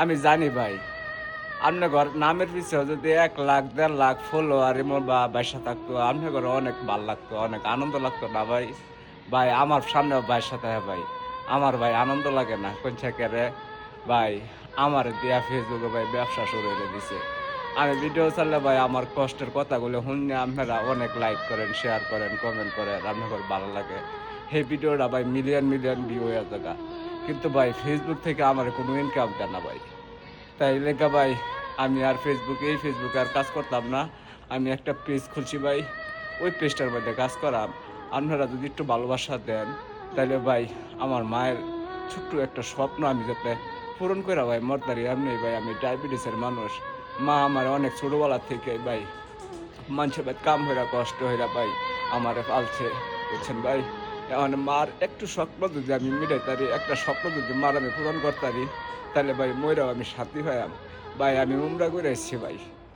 আমি জানি ভাই। আপনার ঘর নামের পিছিয়ে যদি এক লাখ, দেড় লাখ ফলোয়ার এমন বা বাসা থাকতো, আপনার ঘরে অনেক ভালো লাগতো, অনেক আনন্দ লাগতো না ভাই? ভাই, আমার সামনে বাসা থাকে ভাই। আমার ভাই আনন্দ লাগে না, কোন রে ভাই, আমার দিয়া ফেসবুকে ভাই ব্যবসা শুরু করে দিছে। আমি ভিডিও চাললে ভাই আমার কষ্টের কথাগুলো শুনে আপনারা অনেক লাইক করেন শেয়ার করেন কমেন্ট করেন আপনাদের ভালো লাগে। সেই ভিডিওটা ভাই মিলিয়ন মিলিয়ন ভিউ হয়ে থাকা কিন্তু ভাই ফেসবুক থেকে আমার কোনো ইনকাম দেয় না ভাই। তাই লেখা ভাই, আমি আর ফেসবুকে এই ফেসবুকে আর কাজ করতাম না। আমি একটা পেজ খুলছি ভাই, ওই পেজটার মধ্যে কাজ করাম। আপনারা যদি একটু ভালোবাসা দেন তাহলে ভাই, আমার মায়ের ছোট্ট একটা স্বপ্ন আমি যাতে পূরণ করে ভাই মরতারি এমনি ভাই, আমি ডায়াবেটিসের মানুষ। মা আমার অনেক ছোটোবেলা থেকে ভাই, মানুষের কাম হইরা, কষ্ট হইরা ভাই, আমার পালছে, বুঝছেন ভাই? এখন মার একটু স্বপ্ন যদি আমি মিটাইতারি একটা স্বপ্ন যদি মার আমি পূরণ করতারি, তাহলে ভাই ময়রাও আমি সাথী হইয়াম। ভাই আমি উমরা করে এসেছি ভাই।